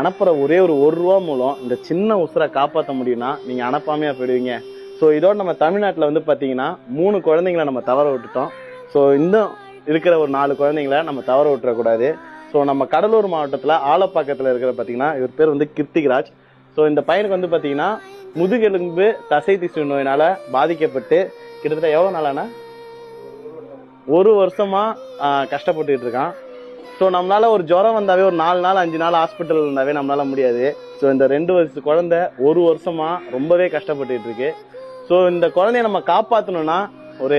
அனுப்புற ஒரே ஒரு ஒரு ரூபா மூலம் இந்த சின்ன உசுரை காப்பாற்ற முடியும்னா நீங்கள் அனுப்பாமையாக போயிடுவீங்க. ஸோ இதோட நம்ம தமிழ்நாட்டில் வந்து பார்த்தீங்கன்னா மூணு குழந்தைங்களை நம்ம தவற விட்டுட்டோம். ஸோ இன்னும் இருக்கிற ஒரு நாலு குழந்தைங்கள நம்ம தவற விட்டுறக்கூடாது. ஸோ நம்ம கடலூர் மாவட்டத்தில் ஆலப்பாக்கத்தில் இருக்கிற பார்த்தீங்கன்னா இவர் பேர் வந்து கிருத்திகராஜ். ஸோ இந்த பையனுக்கு வந்து பார்த்தீங்கன்னா முதுகெலும்பு தசை திசு நோயினால் பாதிக்கப்பட்டு கிட்டத்தட்ட எவ்வளோ நாளானா? ஒரு வருஷமாக கஷ்டப்பட்டுக்கிட்டு இருக்கான். ஸோ நம்மளால் ஒரு ஜுரம் வந்தாவே ஒரு நாலு நாள் அஞ்சு நாள் ஹாஸ்பிட்டல் இருந்தாவே நம்மளால் முடியாது. ஸோ இந்த ரெண்டு வருஷ குழந்தை ஒரு வருஷமா ரொம்பவே கஷ்டப்பட்டுட்டு இருக்கு. ஸோ இந்த குழந்தைய நம்ம காப்பாற்றணும்னா ஒரு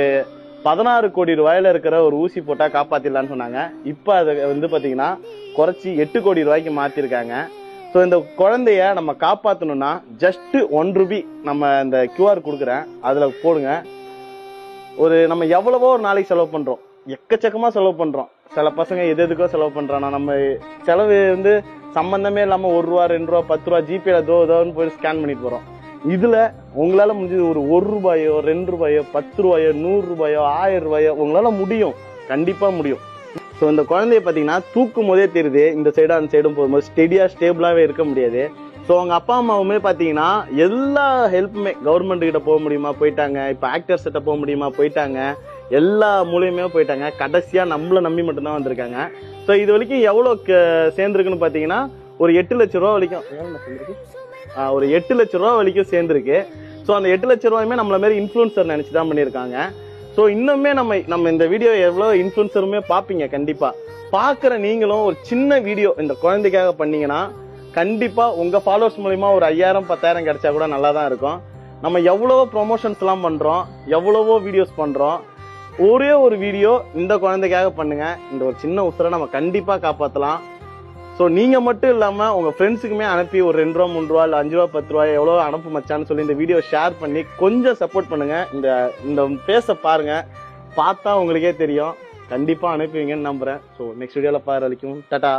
பதினாறு கோடி ரூபாயில இருக்கிற ஒரு ஊசி போட்டால் காப்பாற்றிடலான்னு சொன்னாங்க. இப்போ அதை வந்து பார்த்தீங்கன்னா குறைச்சி எட்டு கோடி ரூபாய்க்கு மாற்றிருக்காங்க ஸோ இந்த குழந்தைய நம்ம காப்பாற்றணும்னா ஜஸ்ட்டு ஒன் ருபி நம்ம இந்த கியூஆர் கொடுக்குறேன். அதில் போடுங்க. ஒரு நம்ம எவ்வளவோ ஒரு நாளைக்கு செலவு பண்ணுறோம் எக்கச்சக்கமா செலவு பண்றோம். சில பசங்க எது எதுக்கோ செலவு பண்றானா நம்ம செலவு வந்து சம்பந்தமே இல்லாம ஒரு ரூபா ரெண்டு ரூபா பத்து ரூபா ஜிபேல தோ தோன்னு போய் ஸ்கேன் பண்ணிட்டு போறோம். இதுல உங்களால முடிஞ்சது ஒரு ஒரு ரூபாயோ ரெண்டு ரூபாயோ பத்து ரூபாயோ நூறு ரூபாயோ ஆயிரம் ரூபாயோ உங்களால முடியும். கண்டிப்பா முடியும். ஸோ இந்த குழந்தைய பார்த்தீங்கன்னா தூக்கும் போதே தெரியுது இந்த சைடும் அந்த சைடும் போகும்போது ஸ்டெடியா ஸ்டேபிளாகவே இருக்க முடியாது. ஸோ அவங்க அப்பா அம்மாவுமே பார்த்தீங்கன்னா எல்லா ஹெல்ப்புமே கவர்மெண்ட் கிட்ட போக முடியுமா? போயிட்டாங்க. இப்போ ஆக்டர்ஸ் கிட்ட போக முடியுமா? போயிட்டாங்க. எல்லா மூலியமே போயிட்டாங்க. கடைசியாக நம்மள நம்பி மட்டும்தான் வந்திருக்காங்க. ஸோ இது வரைக்கும் எவ்வளோ க- பார்த்தீங்கன்னா ஒரு எட்டு லட்ச ரூபா வரைக்கும் ஒரு எட்டு லட்ச ரூபா வரைக்கும் சேர்ந்துருக்கு. ஸோ அந்த எட்டு லட்ச ரூபாயுமே நம்மள மாதிரி இன்ஃப்ளூன்சர் நினச்சி தான் பண்ணியிருக்காங்க. ஸோ இன்னுமே நம்ம நம்ம இந்த வீடியோ எவ்வளோ இன்ஃப்ளூன்சருமே பார்ப்பீங்க கண்டிப்பாக பார்க்குற நீங்களும் ஒரு சின்ன வீடியோ இந்த குழந்தைக்காக பண்ணீங்கன்னா கண்டிப்பாக உங்கள் ஃபாலோவர்ஸ் மூலிமா ஒரு ஐயாயிரம் பத்தாயிரம் கிடைச்சா கூட நல்லா தான் இருக்கும். நம்ம எவ்வளவோ ப்ரொமோஷன்ஸ்லாம் பண்ணுறோம் எவ்வளவோ வீடியோஸ் பண்ணுறோம் ஒரே ஒரு வீடியோ இந்த குழந்தைக்காக பண்ணுங்க. இந்த ஒரு சின்ன உசுரை நம்ம கண்டிப்பா காப்பாத்தலாம். ஸோ நீங்க மட்டும் இல்லாம உங்க ஃப்ரெண்ட்ஸுக்குமே அனுப்பி ஒரு ரெண்டு ரூபா மூணு ரூபா இல்ல அஞ்சு ரூபா பத்து ரூபா எவ்வளோ அனுப்பு மச்சான்னு சொல்லி இந்த வீடியோ ஷேர் பண்ணி கொஞ்சம் சப்போர்ட் பண்ணுங்க. இந்த இந்த பேச பாருங்க. பார்த்தா உங்களுக்கே தெரியும். கண்டிப்பா அனுப்புவீங்கன்னு நம்புறேன். ஸோ நெக்ஸ்ட் வீடியோல பாரு வரைக்கும் டட்டா